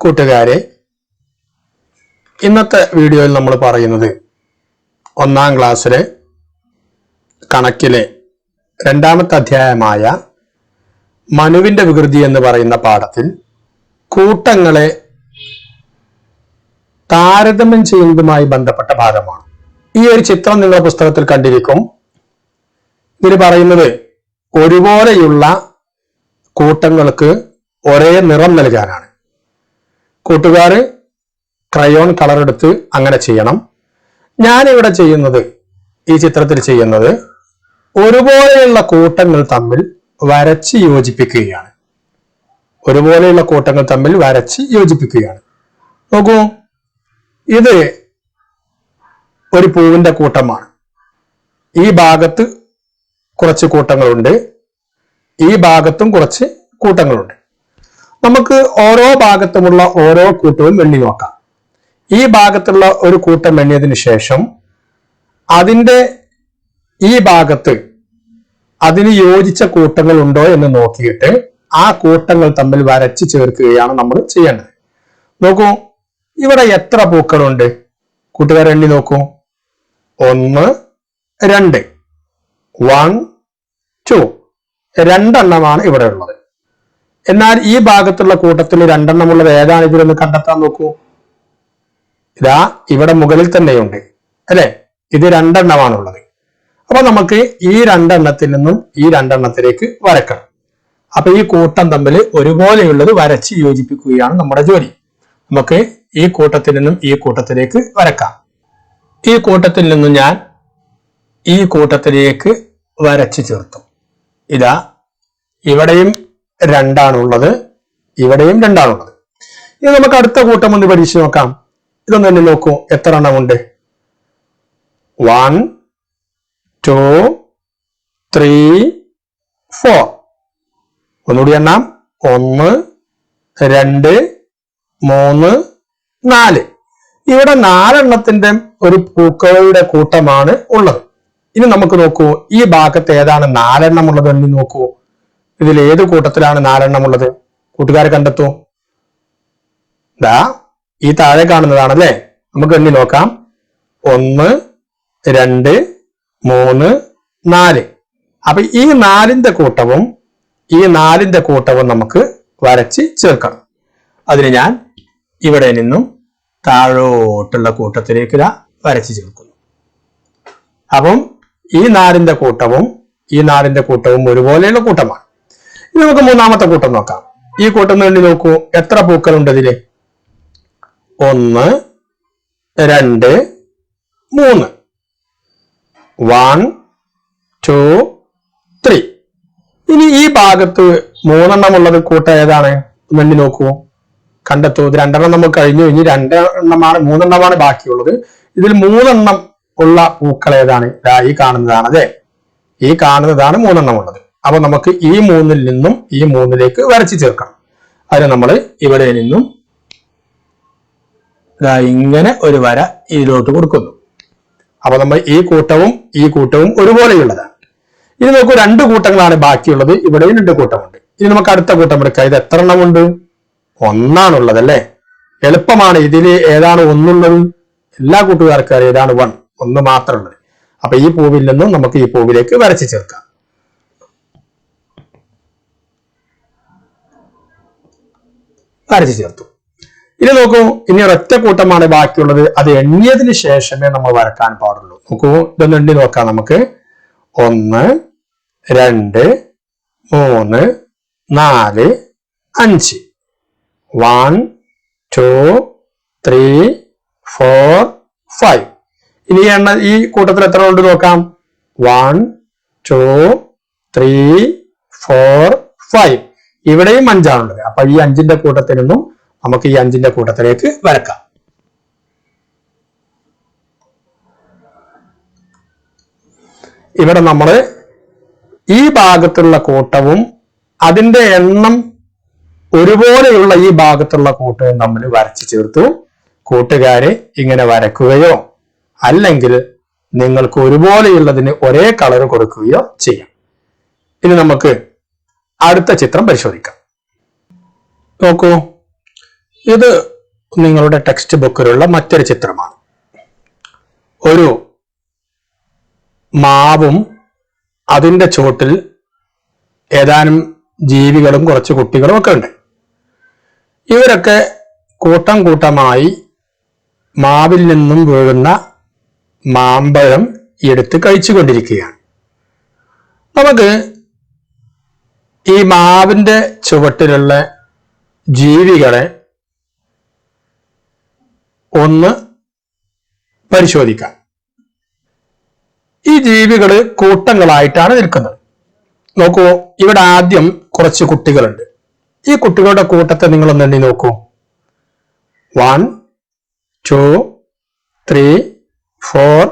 കൂട്ടുകാരെ ഇന്നത്തെ വീഡിയോയിൽ നമ്മൾ പറയുന്നത് ഒന്നാം ക്ലാസ്സിലെ കണക്കിലെ രണ്ടാമത്തെ അധ്യായമായ മനുവിന്റെ വികൃതി എന്ന് പറയുന്ന പാഠത്തിൽ കൂട്ടങ്ങളെ താരതമ്യം ചെയ്യുന്നതുമായി ബന്ധപ്പെട്ട ഭാഗമാണ്. ഈ ഒരു ചിത്രം നിങ്ങൾ പുസ്തകത്തിൽ കണ്ടിരിക്കും. ഇതിൽ പറയുന്നത് ഒരുപോലെയുള്ള കൂട്ടങ്ങൾക്ക് ഒരേ നിറം നൽകാനാണ്. കൂട്ടുകാർ ക്രയോൺ കളർ എടുത്ത് അങ്ങനെ ചെയ്യണം. ഞാനിവിടെ ചെയ്യുന്നത് ഈ ചിത്രത്തിൽ ചെയ്യുന്നത് ഒരുപോലെയുള്ള കൂട്ടങ്ങൾ തമ്മിൽ വരച്ച് യോജിപ്പിക്കുകയാണ്. ഒരുപോലെയുള്ള കൂട്ടങ്ങൾ തമ്മിൽ വരച്ച് യോജിപ്പിക്കുകയാണ്. നോക്കൂ ഇത് ഒരു പൂവിന്റെ കൂട്ടമാണ്. ഈ ഭാഗത്ത് കുറച്ച് കൂട്ടങ്ങളുണ്ട്. ഈ ഭാഗത്തും കുറച്ച് കൂട്ടങ്ങളുണ്ട്. നമുക്ക് ഓരോ ഭാഗത്തുമുള്ള ഓരോ കൂട്ടവും എണ്ണി നോക്കാം. ഈ ഭാഗത്തുള്ള ഒരു കൂട്ടം എണ്ണിയതിന് ശേഷം അതിന്റെ ഈ ഭാഗത്ത് അതിന് യോജിച്ച കൂട്ടങ്ങൾ ഉണ്ടോ എന്ന് നോക്കിയിട്ട് ആ കൂട്ടങ്ങൾ തമ്മിൽ വരച്ച് ചേർക്കുകയാണ് നമ്മൾ ചെയ്യേണ്ടത്. നോക്കൂ ഇവിടെ എത്ര പൂക്കളുണ്ട്? കൂട്ടുകാരെണ്ണി നോക്കൂ. ഒന്ന് രണ്ട്. വൺ ടു രണ്ടെണ്ണമാണ് ഇവിടെ ഉള്ളത്. എന്നാൽ ഈ ഭാഗത്തുള്ള കൂട്ടത്തിൽ രണ്ടെണ്ണമുള്ളത് ഏതാണ്? ഇതിലൊന്ന് കണ്ടെത്താൻ നോക്കൂ. ഇതാ ഇവിടെ മുകളിൽ തന്നെയുണ്ട്. അല്ലെ? ഇത് രണ്ടെണ്ണമാണുള്ളത്. അപ്പൊ നമുക്ക് ഈ രണ്ടെണ്ണത്തിൽ നിന്നും ഈ രണ്ടെണ്ണത്തിലേക്ക് വരക്കണം. അപ്പൊ ഈ കൂട്ടം തമ്മിൽ ഒരുപോലെയുള്ളത് വരച്ച് യോജിപ്പിക്കുകയാണ് നമ്മുടെ ജോലി. നമുക്ക് ഈ കൂട്ടത്തിൽ നിന്നും ഈ കൂട്ടത്തിലേക്ക് വരക്കാം. ഈ കൂട്ടത്തിൽ നിന്ന് ഞാൻ ഈ കൂട്ടത്തിലേക്ക് വരച്ചു ചേർത്തു. ഇതാ ഇവിടെയും രണ്ടാണുള്ളത് ഇവിടെയും രണ്ടാണുള്ളത്. ഇനി നമുക്ക് അടുത്ത കൂട്ടം ഒന്ന് പരീക്ഷിച്ച് നോക്കാം. ഇതൊന്ന് തന്നെ നോക്കൂ എത്ര എണ്ണമുണ്ട്? വൺ ടു ത്രീ ഫോർ ഒന്നുകൂടി എണ്ണാം. ഒന്ന് രണ്ട് മൂന്ന് നാല്. ഇവിടെ നാലെണ്ണത്തിന്റെ ഒരു പൂക്കളുടെ കൂട്ടമാണ് ഉള്ളത്. ഇനി നമുക്ക് നോക്കൂ ഈ ഭാഗത്ത് ഏതാണ് നാലെണ്ണം ഉള്ളത് എന്ന് നോക്കൂ. ഇതിൽ ഏത് കൂട്ടത്തിലാണ് നാലെണ്ണം ഉള്ളത്? കൂട്ടുകാരെ കണ്ടെത്തൂ. ദാ ഈ താഴെ കാണുന്നതാണ് കാണുന്നതാണല്ലേ? നമുക്ക് എണ്ണി നോക്കാം. ഒന്ന് രണ്ട് മൂന്ന് നാല്. അപ്പൊ ഈ നാലിന്റെ കൂട്ടവും ഈ നാലിന്റെ കൂട്ടവും നമുക്ക് വരച്ച് ചേർക്കണം. അതിന് ഞാൻ ഇവിടെ നിന്നും താഴോട്ടുള്ള കൂട്ടത്തിലേക്ക് വരച്ച് ചേർക്കുന്നു. അപ്പം ഈ നാലിന്റെ കൂട്ടവും ഈ നാലിന്റെ കൂട്ടവും ഒരുപോലെയുള്ള കൂട്ടമാണ്. ഇനി നമുക്ക് മൂന്നാമത്തെ കൂട്ടം നോക്കാം. ഈ കൂട്ടം വേണ്ടി നോക്കൂ. എത്ര പൂക്കളുണ്ട് ഇതിൽ? ഒന്ന് രണ്ട് മൂന്ന്. വൺ ടു ത്രീ ഇനി ഈ ഭാഗത്ത് മൂന്നെണ്ണം ഉള്ളത് കൂട്ടം ഏതാണ്? വേണ്ടി നോക്കൂ. കണ്ടെത്തൂ. ഇത് രണ്ടെണ്ണം നമുക്ക് കഴിഞ്ഞു. ഇനി രണ്ടെണ്ണമാണ് മൂന്നെണ്ണമാണ് ബാക്കിയുള്ളത്. ഇതിൽ മൂന്നെണ്ണം ഉള്ള പൂക്കൾ ഏതാണ്? ഈ കാണുന്നതാണ് അതെ ഈ കാണുന്നതാണ് മൂന്നെണ്ണം ഉള്ളത്. അപ്പൊ നമുക്ക് ഈ മൂന്നിൽ നിന്നും ഈ മൂന്നിലേക്ക് വരച്ചു ചേർക്കാം. അതിന് നമ്മൾ ഇവിടെ നിന്നും ഇങ്ങനെ ഒരു വര ഇതിലോട്ട് കൊടുക്കുന്നു. അപ്പൊ നമ്മൾ ഈ കൂട്ടവും ഈ കൂട്ടവും ഒരുപോലെയുള്ളതാണ്. ഇനി നോക്കൂ രണ്ട് കൂട്ടങ്ങളാണ് ബാക്കിയുള്ളത്. ഇവിടെയും രണ്ട് കൂട്ടമുണ്ട്. ഇനി നമുക്ക് അടുത്ത കൂട്ടം എടുക്കാം. ഇത് എത്ര എണ്ണമുണ്ട് ഒന്നാണുള്ളത് അല്ലേ? എളുപ്പമാണ്. ഇതിൽ ഏതാണ് ഒന്നുള്ളത്? എല്ലാ കൂട്ടുകാർക്കും അറിയാം ഏതാണ് വൺ. ഒന്ന് മാത്രമുള്ളത്. അപ്പൊ ഈ പൂവിൽ നിന്നും നമുക്ക് ഈ പൂവിലേക്ക് വരച്ചു ചേർക്കാം. വരച്ചു ചേർത്തു. ഇനി നോക്കൂ ഇനി ഒരൊറ്റ കൂട്ടമാണ് ബാക്കിയുള്ളത്. അത് എണ്ണിയതിന് ശേഷമേ നമ്മൾ വരക്കാൻ പാടുള്ളൂ. നോക്കൂ ഇതൊന്ന് എണ്ണി നോക്കാം നമുക്ക്. ഒന്ന് രണ്ട് മൂന്ന് നാല് അഞ്ച്. One two three four five ഇനി എണ്ണ ഈ കൂട്ടത്തിൽ എത്ര ഉണ്ട് നോക്കാം? One two three four five ഇവിടെയും അഞ്ചാണുള്ളത് അപ്പൊ ഈ അഞ്ചിന്റെ കൂട്ടത്തിൽ നിന്നും നമുക്ക് ഈ അഞ്ചിന്റെ കൂട്ടത്തിലേക്ക് വരക്കാം. ഇവിടെ നമ്മൾ ഈ ഭാഗത്തുള്ള കൂട്ടവും അതിന്റെ എണ്ണം ഒരുപോലെയുള്ള ഈ ഭാഗത്തുള്ള കൂട്ടവും തമ്മിൽ വരച്ചു ചേർത്തു. കൂട്ടുകാരെ ഇങ്ങനെ വരക്കുകയോ അല്ലെങ്കിൽ നിങ്ങൾക്ക് ഒരുപോലെയുള്ളതിന് ഒരേ കളർ കൊടുക്കുകയോ ചെയ്യാം. ഇനി നമുക്ക് അടുത്ത ചിത്രം പരിശോധിക്കാം. നോക്കൂ. ഇത് നിങ്ങളുടെ ടെക്സ്റ്റ് ബുക്കിലുള്ള മറ്റൊരു ചിത്രമാണ്. ഒരു മാവും അതിന്റെ ചുവട്ടിൽ ഏതാനും ജീവികളും കുറച്ച് കുട്ടികളും ഒക്കെ ഉണ്ട്. ഇവരൊക്കെ കൂട്ടം കൂട്ടമായി മാവിൽ നിന്നും വീഴുന്ന മാമ്പഴം എടുത്ത് കഴിച്ചുകൊണ്ടിരിക്കുകയാണ്. നമുക്ക് ഈ മാവിന്റെ ചുവട്ടിലുള്ള ജീവികളെ ഒന്ന് പരിശോധിക്കാം. ഈ ജീവികൾ കൂട്ടങ്ങളായിട്ടാണ് നിൽക്കുന്നത്. നോക്കൂ ഇവിടെ ആദ്യം കുറച്ച് കുട്ടികളുണ്ട്. ഈ കുട്ടികളുടെ കൂട്ടത്തെ നിങ്ങളൊന്നെണ്ണി നോക്കൂ. One two three four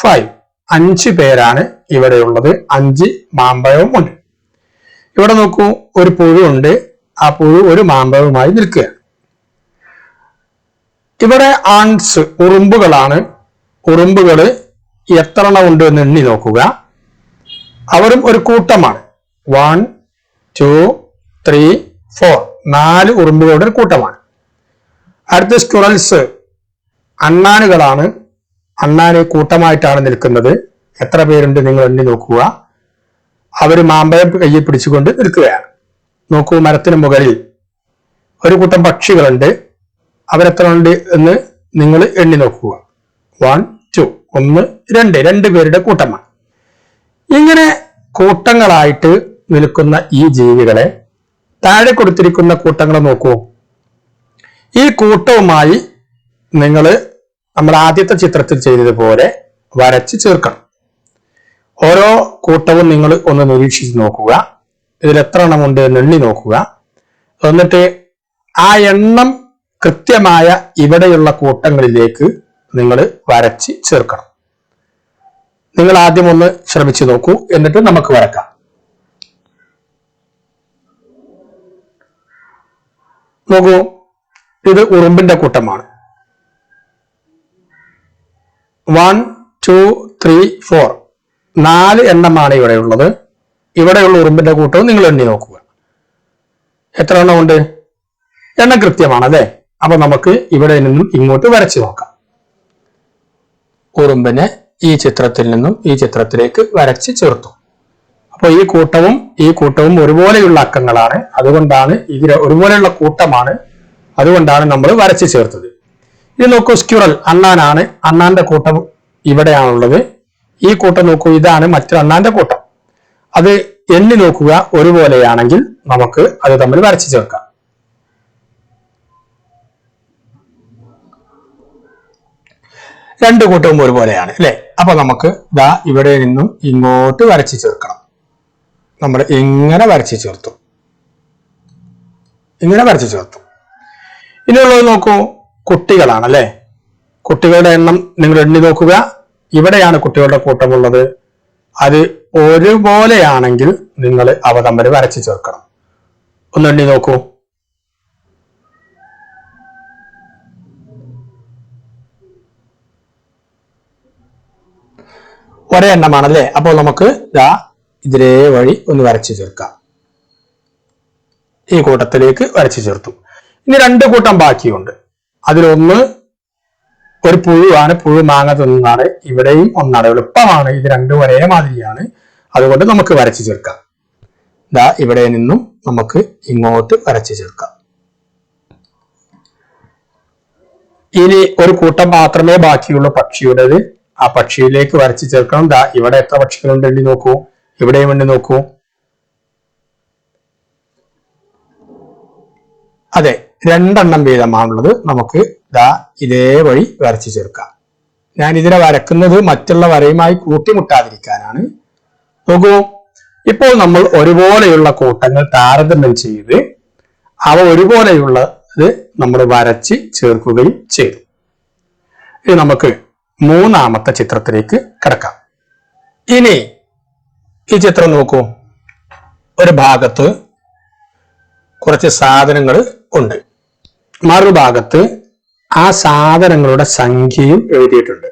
five അഞ്ച് പേരാണ് ഇവിടെയുള്ളത് അഞ്ച് മാമ്പഴവും ഉണ്ട്. ഇവിടെ നോക്കൂ ഒരു പുഴു ഉണ്ട്. ആ പുഴു ഒരു മാമ്പഴവുമായി നിൽക്കുകയാണ്. ഇവിടെ ആൺസ് ഉറുമ്പുകളാണ്. ഉറുമ്പുകൾ എത്ര എണ്ണം ഉണ്ട് എന്ന് എണ്ണി നോക്കുക. അവരും ഒരു കൂട്ടമാണ്. വൺ ടു ത്രീ ഫോർ നാല് ഉറുമ്പുകളുടെ ഒരു കൂട്ടമാണ്. അടുത്ത സ്ക്യുറൽസ് അണ്ണാനുകളാണ്. അണ്ണാന് കൂട്ടമായിട്ടാണ് നിൽക്കുന്നത്. എത്ര പേരുണ്ട് നിങ്ങൾ എണ്ണി നോക്കുക. അവർ മാമ്പഴം കയ്യിൽ പിടിച്ചുകൊണ്ട് നിൽക്കുകയാണ്. നോക്കൂ മരത്തിന് മുകളിൽ ഒരു കൂട്ടം പക്ഷികളുണ്ട്. അവരെത്ര ഉണ്ട് എന്ന് നിങ്ങൾ എണ്ണി നോക്കുക. വൺ ടു ഒന്ന് രണ്ട്. രണ്ട് പേരുടെ കൂട്ടമാണ്. ഇങ്ങനെ കൂട്ടങ്ങളായിട്ട് നിൽക്കുന്ന ഈ ജീവികളെ താഴെ കൊടുത്തിരിക്കുന്ന കൂട്ടങ്ങളെ നോക്കൂ. ഈ കൂട്ടവുമായി നിങ്ങൾ നമ്മൾ ആദ്യത്തെ ചിത്രത്തിൽ ചെയ്തതുപോലെ വരച്ച് ചേർക്കണം. ഓരോ കൂട്ടവും നിങ്ങൾ ഒന്ന് നിരീക്ഷിച്ച് നോക്കുക. ഇതിൽ എത്ര എണ്ണം ഉണ്ട് എന്ന് എണ്ണി നോക്കുക. എന്നിട്ട് ആ എണ്ണം കൃത്യമായ ഇവിടെയുള്ള കൂട്ടങ്ങളിലേക്ക് നിങ്ങൾ വരച്ച് ചേർക്കണം. നിങ്ങൾ ആദ്യം ഒന്ന് ശ്രമിച്ചു നോക്കൂ. എന്നിട്ട് നമുക്ക് വരക്കാം. നോക്കൂ. ഇത് ഉറുമ്പിന്റെ കൂട്ടമാണ്. വൺ ടു ത്രീ ഫോർ നാല് എണ്ണമാണ് ഇവിടെ ഉള്ളത് ഇവിടെയുള്ള ഉറുമ്പിന്റെ കൂട്ടവും നിങ്ങൾ എണ്ണി നോക്കുക. എത്ര എണ്ണം ഉണ്ട്? എണ്ണം കൃത്യമാണ് അല്ലേ അപ്പൊ നമുക്ക് ഇവിടെ നിന്നും ഇങ്ങോട്ട് വരച്ചു നോക്കാം. ഉറുമ്പിനെ ഈ ചിത്രത്തിൽ നിന്നും ഈ ചിത്രത്തിലേക്ക് വരച്ച് ചേർത്തു. അപ്പോൾ ഈ കൂട്ടവും ഈ കൂട്ടവും ഒരുപോലെയുള്ള അക്കങ്ങളാണ്. അതുകൊണ്ടാണ് ഇതിലെ ഒരുപോലെയുള്ള കൂട്ടമാണ്. അതുകൊണ്ടാണ് നമ്മൾ വരച്ച് ചേർത്തത്. ഇത് നോക്കൂ സ്ക്യൂറൽ അണ്ണാനാണ്. അണ്ണാന്റെ കൂട്ടം ഇവിടെയാണുള്ളത്. ഈ കൂട്ടം നോക്കൂ ഇതാണ് മറ്റൊരു അണ്ണാന്റെ കൂട്ടം. അത് എണ്ണി നോക്കുക ഒരുപോലെയാണെങ്കിൽ നമുക്ക് അത് തമ്മിൽ വരച്ചു ചേർക്കാം. രണ്ട് കൂട്ടവും ഒരുപോലെയാണ് അല്ലെ? അപ്പൊ നമുക്ക് ദാ ഇവിടെ നിന്നും ഇങ്ങോട്ട് വരച്ചു ചേർക്കണം. നമ്മൾ ഇങ്ങനെ വരച്ചു ചേർത്തു. ഇങ്ങനെ വരച്ചു ചേർത്തു. ഇനിയുള്ളത് നോക്കൂ കുട്ടികളാണ് അല്ലെ കുട്ടികളുടെ എണ്ണം നിങ്ങൾ എണ്ണി നോക്കുക. ഇവിടെയാണ് കുട്ടികളുടെ കൂട്ടമുള്ളത്. അത് ഒരുപോലെയാണെങ്കിൽ നിങ്ങൾ അവ തമ്മിൽ വരച്ചു ചേർക്കണം. ഒന്ന് എണ്ണി നോക്കൂ. ഒരേ എണ്ണമാണല്ലേ? അപ്പോൾ നമുക്ക് ദാ ഇതിലേ വഴി ഒന്ന് വരച്ചു ചേർക്കാം. ഈ കൂട്ടത്തിലേക്ക് വരച്ചു ചേർത്തു. ഇനി രണ്ട് കൂട്ടം ബാക്കിയുണ്ട്. അതിലൊന്ന് ഒരു പുഴുവാണ് പുഴു മാങ്ങ തിന്നാണ്. ഇവിടെയും ഒന്നാണ്. എളുപ്പമാണ്. ഇത് രണ്ടും ഒരേ മാതിരിയാണ്. അതുകൊണ്ട് നമുക്ക് വരച്ചു ചേർക്കാം. ദാ ഇവിടെ നിന്നും നമുക്ക് ഇങ്ങോട്ട് വരച്ചു ചേർക്കാം. ഇനി ഒരു കൂട്ടം മാത്രമേ ബാക്കിയുള്ളൂ പക്ഷിയുടേത് ആ പക്ഷിയിലേക്ക് വരച്ചു ചേർക്കണം. ദാ ഇവിടെ എത്ര പക്ഷികളുണ്ട് എണ്ണി നോക്കൂ. ഇവിടെയും എണ്ണി നോക്കൂ. അതെ രണ്ടെണ്ണം വീതമാണുള്ളത്. നമുക്ക് ദാ ഇതേ വഴി വരച്ചു ചേർക്കാം. ഞാൻ ഇതിനെ വരക്കുന്നത് മറ്റുള്ള വരയുമായി കൂട്ടിമുട്ടാതിരിക്കാനാണ്. നോക്കൂ ഇപ്പോൾ നമ്മൾ ഒരുപോലെയുള്ള കൂട്ടങ്ങൾ താരതമ്യം ചെയ്ത് അവ ഒരുപോലെയുള്ളത് നമ്മൾ വരച്ച് ചേർക്കുകയും ചെയ്തു. ഇനി നമുക്ക് മൂന്നാമത്തെ ചിത്രത്തിലേക്ക് കിടക്കാം. ഇനി ഈ ചിത്രം നോക്കൂ. ഒരു ഭാഗത്ത് കുറച്ച് സാധനങ്ങൾ ഉണ്ട്. മറുഭാഗത്ത് ആ സാധനങ്ങളുടെ സംഖ്യയും എഴുതിയിട്ടുണ്ട്.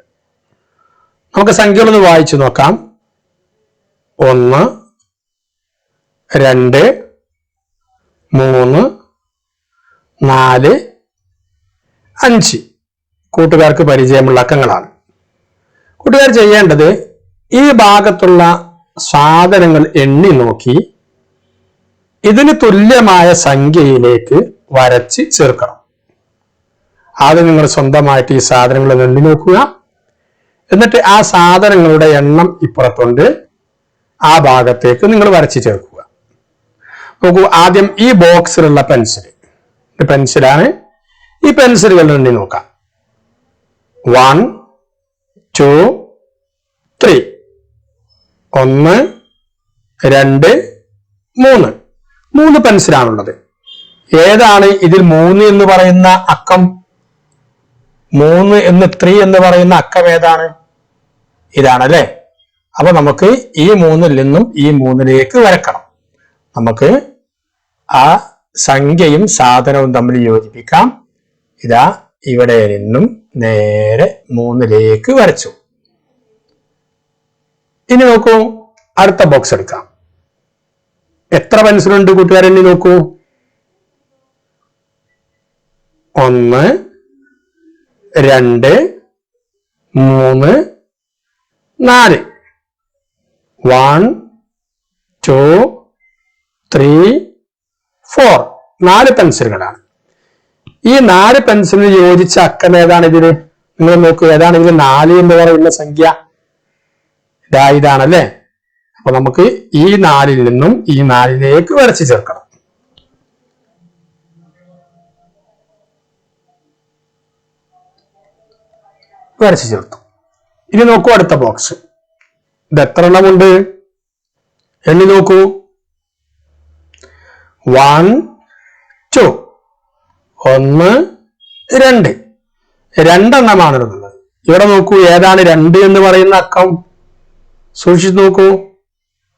നമുക്ക് സംഖ്യകളൊന്ന് വായിച്ചു നോക്കാം. ഒന്ന് രണ്ട് മൂന്ന് നാല് അഞ്ച്. കൂട്ടുകാർക്ക് പരിചയമുള്ള അക്കങ്ങളാണ്. കൂട്ടുകാർ ചെയ്യേണ്ടത് ഈ ഭാഗത്തുള്ള സാധനങ്ങൾ എണ്ണി നോക്കി ഇതിന് തുല്യമായ സംഖ്യയിലേക്ക് വരച്ച് ചേർക്കണം. ആദ്യം നിങ്ങൾ സ്വന്തമായിട്ട് ഈ സാധനങ്ങൾ എണ്ണി നോക്കുക. എന്നിട്ട് ആ സാധനങ്ങളുടെ എണ്ണം ഇപ്പുറത്തുണ്ട്. ആ ഭാഗത്തേക്ക് നിങ്ങൾ വരച്ച് ചേർക്കുക. നോക്കൂ ആദ്യം ഈ ബോക്സിലുള്ള പെൻസിൽ ഇത് പെൻസിലാണ്. ഈ പെൻസിലുകൾ എണ്ണി നോക്കാം. One two three. ഒന്ന് രണ്ട് മൂന്ന്. മൂന്ന് പെൻസിലാണുള്ളത്. ഏതാണ് ഇതിൽ മൂന്ന് എന്ന് പറയുന്ന അക്കം? മൂന്ന് എന്ന് ത്രീ എന്ന് പറയുന്ന അക്കം ഏതാണ്? ഇതാണല്ലേ? അപ്പൊ നമുക്ക് ഈ മൂന്നിൽ നിന്നും ഈ മൂന്നിലേക്ക് വരക്കണം. നമുക്ക് ആ സംഖ്യയും സാധനവും തമ്മിൽ യോജിപ്പിക്കാം. ഇതാ ഇവിടെ നിന്നും നേരെ മൂന്നിലേക്ക് വരച്ചു. ഇനി നോക്കൂ അടുത്ത ബോക്സ് എടുക്കാം. എത്ര പെൻസിലുണ്ട് കൂട്ടുകാരെ നോക്കൂ. ഒന്ന് രണ്ട് മൂന്ന് നാല്. വൺ ടു ത്രീ ഫോർ നാല് പെൻസിലുകളാണ്. ഈ നാല് പെൻസിലിന് യോജിച്ച അക്കം ഏതാണ് ഇതിന് നിങ്ങൾ നോക്കുക ഏതാണ് ഇതിന് നാല് എന്ന് പറയുന്ന സംഖ്യ? ഇതാ ഇതാണല്ലേ? അപ്പൊ നമുക്ക് ഈ നാലിൽ നിന്നും ഈ നാലിലേക്ക് വരച്ച് ചേർക്കണം വരച്ച് ചേർത്തു. ഇനി നോക്കൂ അടുത്ത ബോക്സ് ഇത് എത്ര എണ്ണമുണ്ട്? എണ്ണി നോക്കൂ. വൺ ടു ഒന്ന് രണ്ട്. രണ്ടെണ്ണമാണ് ഇടുന്നത് ഇവിടെ നോക്കൂ ഏതാണ് രണ്ട് എന്ന് പറയുന്ന അക്കം? സൂക്ഷിച്ചു നോക്കൂ.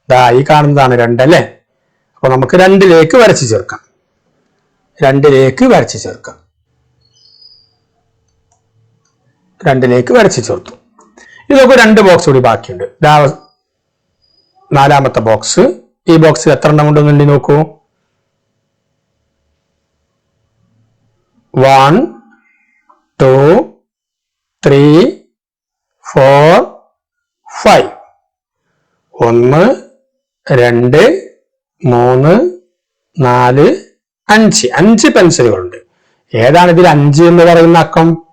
ദാ ഈ കാണുന്നതാണ് രണ്ട് അല്ലേ? അപ്പൊ നമുക്ക് രണ്ടിലേക്ക് വരച്ചു ചേർക്കാം. രണ്ടിലേക്ക് വരച്ചു ചേർക്കാം. രണ്ടിലേക്ക് വരച്ച് ചേർത്തു. ഇത് നോക്കൂ രണ്ട് ബോക്സ് കൂടി ബാക്കിയുണ്ട്. നാലാമത്തെ ബോക്സ് ഈ ബോക്സിൽ എത്ര എണ്ണം ഉണ്ടെന്നുണ്ട് നോക്കൂ. One two three four five ഒന്ന് രണ്ട് മൂന്ന് നാല് അഞ്ച്. അഞ്ച് പെൻസിലുകളുണ്ട് ഏതാണ് ഇതിൽ അഞ്ച് എന്ന് പറയുന്ന അക്കം?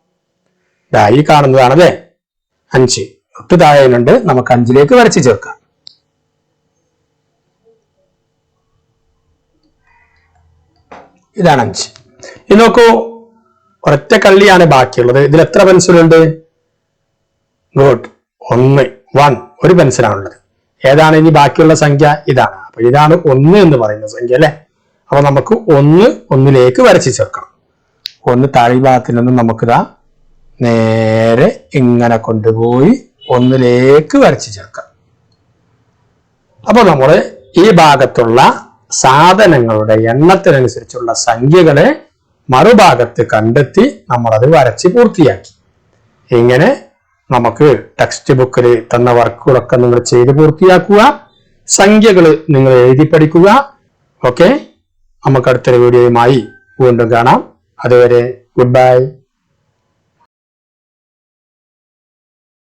ഈ കാണുന്നതാണ് അല്ലേ അഞ്ച്. തൊട്ട് താഴെയുണ്ട്. നമുക്ക് അഞ്ചിലേക്ക് വരച്ച് ചേർക്കാം. ഇതാണ് അഞ്ച്. ഇത് നോക്കൂ. ഒരൊറ്റ കള്ളിയാണ് ബാക്കിയുള്ളത്. ഇതിൽ എത്ര പെൻസിലുണ്ട് ഗുഡ് ഒന്ന്. വൺ ഒരു പെൻസിലാണുള്ളത് ഏതാണ് ഇനി ബാക്കിയുള്ള സംഖ്യ? ഇതാണ്. അപ്പൊ ഇതാണ് ഒന്ന് എന്ന് പറയുന്ന സംഖ്യ അല്ലെ? അപ്പൊ നമുക്ക് ഒന്ന് ഒന്നിലേക്ക് വരച്ച് ചേർക്കണം ഒന്ന് താഴെ ഭാഗത്തിൽ നിന്ന് നമുക്കിതാ നേരെ ഇങ്ങനെ കൊണ്ടുപോയി ഒന്നിലേക്ക് വരച്ച് ചേർക്കാം. അപ്പൊ നമ്മൾ ഈ ഭാഗത്തുള്ള സാധനങ്ങളുടെ എണ്ണത്തിനനുസരിച്ചുള്ള സംഖ്യകളെ മറുഭാഗത്ത് കണ്ടെത്തി നമ്മളത് വരച്ച് പൂർത്തിയാക്കി. ഇങ്ങനെ നമുക്ക് ടെക്സ്റ്റ് ബുക്കിൽ തന്ന വർക്കുകളൊക്കെ നിങ്ങൾ ചെയ്ത് പൂർത്തിയാക്കുക. സംഖ്യകൾ നിങ്ങൾ എഴുതി പഠിക്കുക. ഓക്കെ നമുക്ക് അടുത്തൊരു വീഡിയോയുമായി വീണ്ടും കാണാം. അതുവരെ ഗുഡ് ബൈ